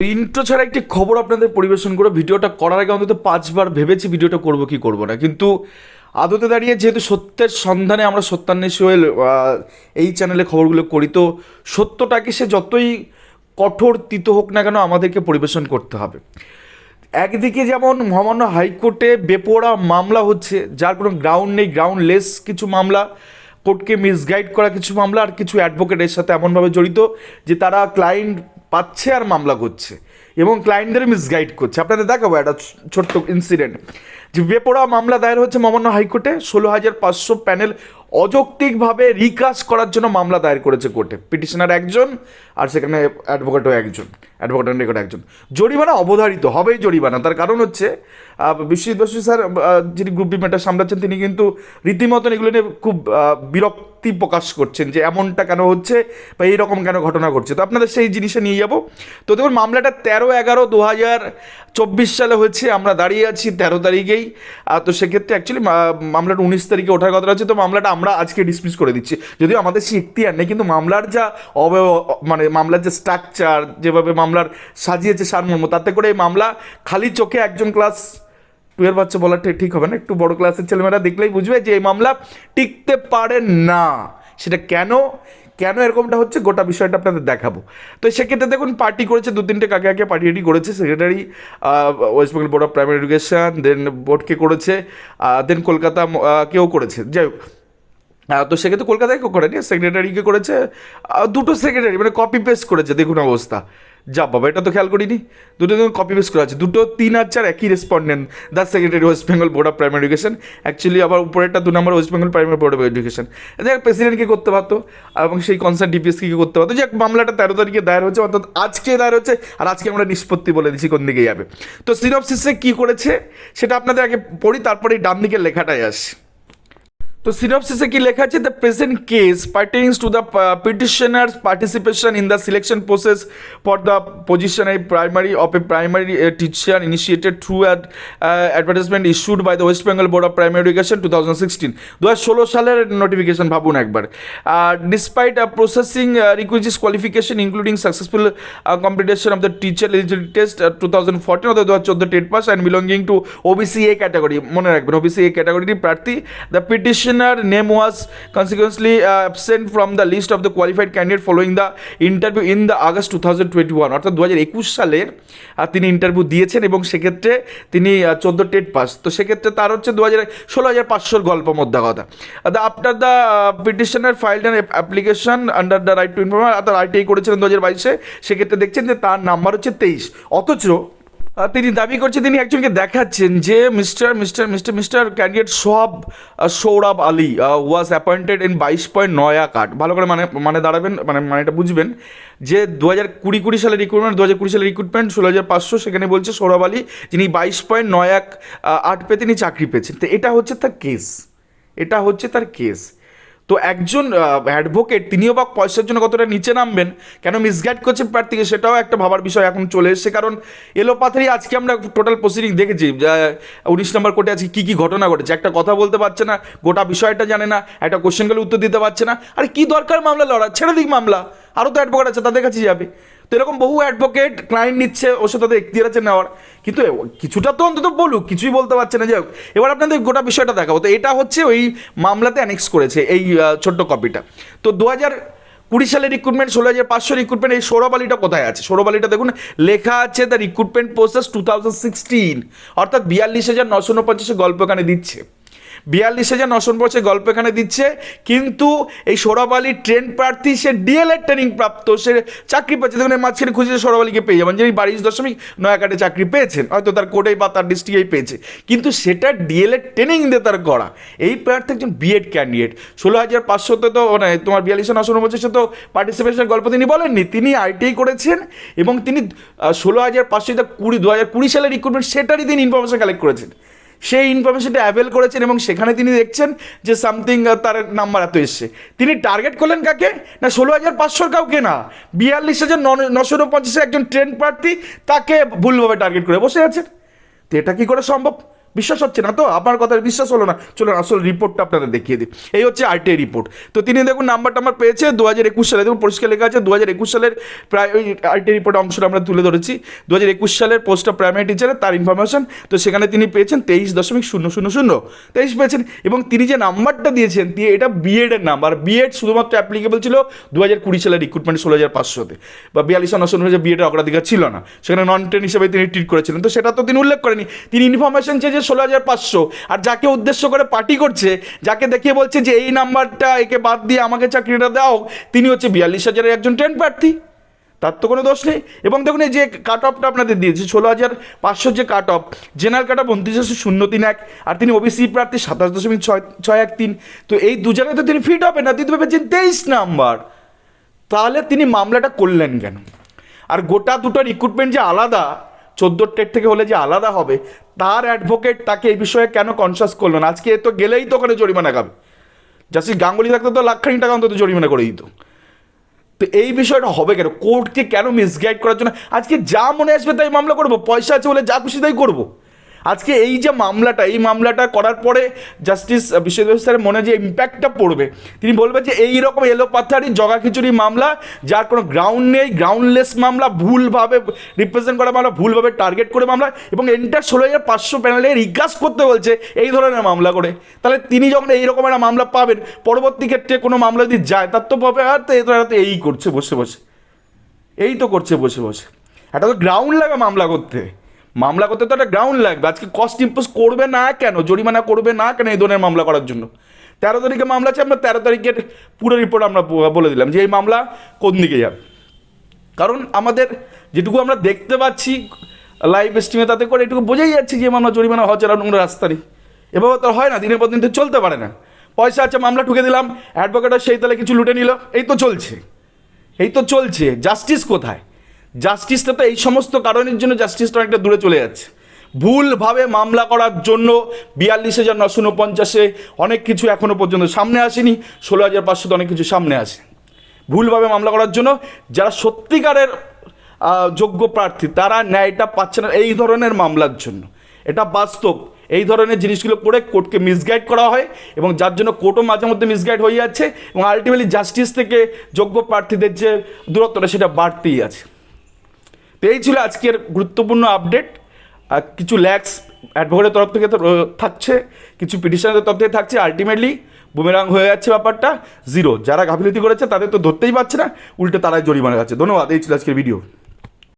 Intro ছাড়া একটি খবর আপনাদের পরিবেশন করে ভিডিওটা করার আগে অন্তত পাঁচবার ভেবেছি ভিডিওটা করব কি করব না। কিন্তু আদতে দাঁড়িয়ে যেহেতু সত্যের সন্ধানে আমরা সত্যান্বেষী হয়ে এই চ্যানেলে খবরগুলো করি, তো সত্যটাকে সে যতই কঠোর, তিত হোক না কেন আমাদেরকে পরিবেশন করতে হবে। একদিকে যেমন মহামান্য হাইকোর্টে বেপোরা মামলা হচ্ছে, যার কোনো গ্রাউন্ড নেই গ্রাউন্ডলেস কিছু মামলা কোর্টকে মিসগাইড করা কিছু মামলা, আর কিছু অ্যাডভোকেটের সাথে এমনভাবে জড়িত যে তারা ক্লায়েন্ট পাচ্ছে আর মামলা করছে এবং ক্লায়েন্টদের মিসগাইড করছে। আপনাদের দেখাবো একটা ছোট্ট ইনসিডেন্ট যে বেপোড়া মামলা দায়ের হচ্ছে মহামান্য হাইকোর্টে, ষোলো হাজার পাঁচশো প্যানেল অযৌক্তিকভাবে রিকাস্ট করার জন্য মামলা দায়ের করেছে কোর্টে। পিটিশনার একজন আর সেখানে অ্যাডভোকেটও একজন। অ্যাডভোকেট রেকর্ড একজন। জরিমানা অবধারিত, হবেই জরিমানা। তার কারণ হচ্ছে বিশ্বজিৎ বসু স্যার যিনি গ্রুপ বি ম্যাটার সামলাচ্ছেন, তিনি কিন্তু রীতিমতন এগুলো নিয়ে খুব বিরক্তি প্রকাশ করছেন যে এমনটা কেন হচ্ছে বা এইরকম কেন ঘটনা ঘটছে। তো আপনাদের সেই জিনিসে নিয়ে যাব। তো দেখুন, মামলাটা তেরো এগারো দু হাজার চব্বিশ সালে হয়েছে, আমরা দাঁড়িয়ে আছি তেরো তারিখেই। তো সেক্ষেত্রে অ্যাকচুয়ালি মামলাটা উনিশ তারিখে ওঠার কথা আছে তো মামলাটা আমরা আজকে ডিসমিস করে দিচ্ছি। যদিও আমাদের সেই এখতিয়ার নেই, কিন্তু মামলার যা অব মানে মামলার যে স্ট্রাকচার যেভাবে মামলার সাজিয়েছে সারমর্ম, তাতে করে এই মামলা খালি চোখে একজন ক্লাস টুয়েলভ বাচ্চা বলা ঠিক- হবে না। একটু বড় ক্লাসের ছেলেমেয়েরা দেখলেই বুঝবে যে এই মামলা টিকতে পারে না। সেটা কেন? কেন এরকমটা হচ্ছে? গোটা বিষয়টা আপনাদের দেখাবো। তো সেক্ষেত্রে দেখুন পার্টি করেছে, দু তিনটে কাকে কাকে পার্টি এটি করেছে secretary West Bengal board of primary education then বোর্ডকে করেছে দেন কলকাতা কেউ করেছে। যাই হোক তো সেক্ষেত্রে কলকাতায় কেউ করেনি সেক্রেটারিকে করেছে দুটো সেক্রেটারি মানে কপি পেস্ট করেছে, দেখুন অবস্থা। যা বাবা, এটা তো খেয়াল করিনি, দুটো দুটো কপি পেস্ট করা আছে। দুটো, তিন আর চার একই respondent the secretary West Bengal board of primary education actually আবার উপরেরটা দু নম্বর West Bengal primary board of education দেখ প্রেসিডেন্টকে করতে পারতো, এবং সেই কনসার্ন ডিপিএসকে কি করতে পারতো। যে মামলাটা তেরো তারিখে দায়ের হচ্ছে অর্থাৎ আজকে দায়ের হচ্ছে আর আজকে আমরা নিষ্পত্তি বলে দিচ্ছি কোন দিকে যাবে। তো সিনপসিসে কী করেছে, সেটা আপনাদের আগে পড়ি, তারপরে ডান দিকের লেখাটাই আসে। তো সিনপসিসে কি লেখা আছে? The present case pertains to the petitioner's participation in the selection process for the position a primary of a primary teacher initiated through ad advertisement issued by the West Bengal board of primary education two thousand sixteen দু ষোলো সালের notification ভাবুন একবার। আর despite processing requisite qualification including successful competition of the teacher eligibility test two thousand fourteen অর্থাৎ দু হাজার চোদ্দ TET pass and belonging to OBC A category মনে রাখবেন ওবিসি এ ক্যাটাগরির প্রার্থী। The petitioner was consequently absent from the list of the qualified candidate following the interview in the August two thousand twenty one অর্থাৎ দু হাজার একুশ সালের তিনি ইন্টারভিউ দিয়েছেন এবং সেক্ষেত্রে তিনি চোদ্দ টেট পাস। তো সেক্ষেত্রে তার হচ্ছে দু হাজার ষোলো হাজার পাঁচশোর গল্প মধ্যে কথা। The after the petitioner an application under the right to information অর্থাৎ আইটিআই করেছিলেন দু হাজার বাইশে। সেক্ষেত্রে দেখছেন যে তার নাম্বার হচ্ছে তেইশ। অথচ তিনি দাবি করছেন, তিনি একজনকে দেখাচ্ছেন যে mister mister mister mister candidate Sohab Sourav Ali was appointed in বাইশ পয়েন্ট নয়া কার্ড ভালো করে মানে মানে দাঁড়াবেন মানে মানে এটা বুঝবেন যে দু হাজার কুড়ি কুড়ি সালের রিক্রুটমেন্ট দু হাজার কুড়ি সালের রিক্রুটমেন্ট ষোলো হাজার পাঁচশো সেখানে বলছে সৌরভ আলী, যিনি বাইশ পয়েন্ট নয় এক আট পেয়ে তিনি চাকরি পেয়েছেন। তো এটা হচ্ছে তার কেস এটা হচ্ছে তার কেস তো একজন অ্যাডভোকেট তিনিও বা পয়সার জন্য কতটা নিচে নামবেন, কেন মিসগাইড করছে প্রার্থীকে, সেটাও একটা ভাবার বিষয় এখন চলে এসেছে। কারণ এলোপাথারি আজকে আমরা টোটাল প্রসিডিং দেখেছি উনিশ নম্বর কোর্টে আজকে কী কী ঘটনা ঘটেছে। একটা কথা বলতে পারছে না, গোটা বিষয়টা জানে না, একটা কোশ্চেনগুলো উত্তর দিতে পারছে না। আর কি দরকার মামলা লড়া ছেড়ে দিক মামলা। আরও তো অ্যাডভোকেট আছে, তাদের কাছে যাবে। তো এরকম বহু অ্যাডভোকেট ক্লায়েন্ট নিচ্ছে, ওর সাথে তাদের আছে নেওয়ার। কিন্তু কিছুটা তো অন্তত বলুক, কিছুই বলতে পারছে না। যাই হোক এবার আপনাদের গোটা বিষয়টা দেখাবো। তো এটা হচ্ছে ওই মামলাতে অ্যানেক্স করেছে, এই ছোট্ট কপিটা তো দু হাজার কুড়ি সালের রিক্রুটমেন্ট ষোলো হাজার পাঁচশো রিক্রুটমেন্ট এই সৌরভ আলীটা কোথায় আছে? সৌরভ আলীটা দেখুন, লেখা আছে the recruitment process two thousand sixteen অর্থাৎ বিয়াল্লিশ হাজার নশো উনপঞ্চাশে গল্প এখানে দিচ্ছে। বিয়াল্লিশ হাজার নশো বছর গল্প এখানে দিচ্ছে। কিন্তু এই সৌরভ আলী ট্রেন প্রার্থী, সে ডিএলএড ট্রেনিং প্রাপ্ত, সে চাকরি পাচ্ছে। দেখুন মাঝখানে খুঁজে সৌরভ আলীকে পেয়ে যাবেন, যিনি বাইশ দশমিক নয় কাটে চাকরি পেয়েছেন। হয়তো তার কোর্টেই বা তার ডিস্ট্রিক্টেই পেয়েছে। কিন্তু সেটা ডিএলএড ট্রেনিং দিয়ে তার করা এই প্রার্থী একজন বিএড ক্যান্ডিডেট ষোলো হাজার পাঁচশোতে তো মানে তোমার বিয়াল্লিশ নশো উনপঞ্চাশে তো পার্টিসিপেশনের গল্প তিনি বলেননি। তিনি আইটিআই করেছেন এবং তিনি ষোলো হাজার পাঁচশো কুড়ি, দু হাজার কুড়ি সালের রিক্রুটমেন্ট সেটারই তিনি ইনফরমেশন কালেক্ট করেছেন। সেই ইনফরমেশনটা অ্যাভেল করেছেন এবং সেখানে তিনি দেখছেন যে সামথিং তার নাম্বার এত এসছে। তিনি টার্গেট করলেন কাকে? না, ষোলো হাজার পাঁচশোর কাউকে না। বিয়াল্লিশ হাজার নশো উনপঞ্চাশে একজন ট্রেন প্রার্থী তাকে ভুলভাবে টার্গেট করে বসে আছেন। তো এটা কী করে সম্ভব? বিশ্বাস হচ্ছে না তো? আপনার কথায় বিশ্বাস হলো না। চলুন, আসল রিপোর্টটা আপনাদের দেখিয়ে দিই। এই হচ্ছে আরটিআই রিপোর্ট তো তিনি দেখুন নাম্বারটা আমার পেয়েছে দু হাজার একুশ সালে। দেখুন, পরিষ্কার লেখা আছে দু হাজার একুশ সালের প্রায় ওই আরটিআই রিপোর্টের অংশটা আমরা তুলে ধরেছি। দু হাজার একুশ সালের পোস্ট অফ প্রাইমারি টিচারের তার ইনফরমেশন তো সেখানে তিনি পেয়েছেন তেইশ দশমিক শূন্য শূন্য শূন্য। তেইশ পেয়েছেন। এবং তিনি যে নাম্বারটা দিয়েছেন, দিয়ে এটা বিএডের নাম্বার বিএড শুধুমাত্র অ্যাপ্লিকেবল ছিল দু হাজার কুড়ি সালের রিক্রুটমেন্ট ষোলো হাজার পাঁচশোতে। বা বিয়াল্লিশ নশো অনুযায়ী বিএডের অগ্রাধিকার ছিল না। সেখানে নন টেন হিসেবে তিনি ট্রিট করেছিলেন। তো সেটা তো তিনি উল্লেখ করেনি তিনি ইনফরমেশন চেয়েছে ষোলো হাজার পাঁচশো। আর যাকে উদ্দেশ্য করে পার্টি করছে, যাকে দেখিয়ে বলছে যে এই নাম্বারটা একে বাদ দিয়ে আমাকে চাকরিটা দাও তিনি হচ্ছে বিয়াল্লিশ হাজারের একজন ট্রেন প্রার্থী। তার তো কোনো দোষ নেই। এবং দেখুন এই যে কাট অফটা আপনাদের দিয়েছে, ষোলো হাজার পাঁচশোর যে cut off general cut off উনত্রিশ হাজার শূন্য তিন এক, আর তিনি ওবিসি প্রার্থী সাতাশ দশমিক ছয় ছয় এক তিন। তো এই দু জায়গায় তো তিনি ফিট হবে না, তিনি ভেবেছেন তেইশ নাম্বার। তাহলে তিনি মামলাটা করলেন কেন? আর গোটা দুটো রিক্রুটমেন্ট যে আলাদা চোদ্দ টেট থেকে হলে যে আলাদা হবে, তার অ্যাডভোকেট তাকে এই বিষয়ে কেন কনসাস করল না? আজকে তো গেলেই তো ওখানে জরিমানা খাবে। জাস্টিস গাঙ্গুলি থাকতো তো লাখখানি টাকা অন্তত জরিমানা করে দিত। তো এই বিষয়টা হবে কেন? কোর্টকে কেন মিসগাইড করার জন্য? আজকে যা মনে আসবে তাই মামলা করব, পয়সা আছে বলে যা খুশি তাই করব। আজকে এই যে মামলাটা, এই মামলাটা করার পরে জাস্টিস বিশ্বজিৎ স্যারের মনে যে ইম্প্যাক্টটা পড়বে। তিনি বলবেন যে এই রকম এলো পাথারি জগা খিচুড়ি মামলা, যার কোনো গ্রাউন্ড নেই গ্রাউন্ডলেস মামলা, ভুলভাবে রিপ্রেজেন্ট করা মামলা, ভুলভাবে টার্গেট করে মামলা, এবং এন্টার ষোলো হাজার পাঁচশো প্যানেলে রিগাস করতে বলছে এই ধরনের মামলা করে। তাহলে তিনি যখন এই রকম একটা মামলা পাবেন, পরবর্তী ক্ষেত্রে কোনো মামলা যদি যায়, তার তো পাবে আর তো এরা তো এই করছে বসে বসে। এই তো করছে বসে বসে। একটা তো গ্রাউন্ড লাগে মামলা করতে। মামলা করতে তো একটা গ্রাউন্ড লাগবে। আজকে কস্ট ইম্পোজ করবে না কেন? জরিমানা করবে না কেন এই ধরনের মামলা করার জন্য? তেরো তারিখে মামলা আছে, আমরা তেরো তারিখের পুরো রিপোর্ট আমরা বলে দিলাম যে এই মামলা কোন দিকে যাবে। কারণ আমাদের যেটুকু আমরা দেখতে পাচ্ছি লাইভ স্ট্রিমে তাতে করে এটুকু বোঝাই যাচ্ছে যে মামলা জরিমানা হচ্ছে না, নোংরা রাস্তা নেই এভাবে তো হয় না, দিনের পর দিন তো চলতে পারে না। পয়সা আছে, মামলা ঠুকে দিলাম অ্যাডভোকেটের সেই তালে কিছু লুটে নিল, এই তো চলছে। এই তো চলছে জাস্টিস কোথায়? জাস্টিসটা তো এই সমস্ত কারণের জন্য জাস্টিসটা অনেকটা দূরে চলে যাচ্ছে। ভুলভাবে মামলা করার জন্য বিয়াল্লিশ হাজার নশো উনপঞ্চাশে অনেক কিছু এখনও পর্যন্ত সামনে আসেনি, ষোলো হাজার পাঁচশোতে অনেক কিছু সামনে আসে ভুলভাবে মামলা করার জন্য যারা সত্যিকারের যোগ্য প্রার্থী, তারা ন্যায়টা পাচ্ছে না এই ধরনের মামলার জন্য। এটা বাস্তব। এই ধরনের জিনিসগুলো করে কোর্টকে মিসগাইড করা হয় এবং যার জন্য কোর্টও মাঝে মধ্যে মিসগাইড হয়ে যাচ্ছে এবং আলটিমেটলি জাস্টিস থেকে যোগ্য প্রার্থীদের যে দূরত্বটা সেটা বাড়তেই আছে। তো এই ছিল আজকের গুরুত্বপূর্ণ আপডেট কিছু ল্যাক্স অ্যাডভোকেটের তরফ থেকে থাকছে, কিছু পিটিশনের তরফ থেকে থাকছে। আলটিমেটলি বুমেরাং হয়ে যাচ্ছে ব্যাপারটা জিরো যারা গাফিলতি করেছে, তাদের তো ধরতেই পারছে না, উল্টে তারাই জরিমানা খাচ্ছে। ধন্যবাদ, এই ছিল আজকের ভিডিও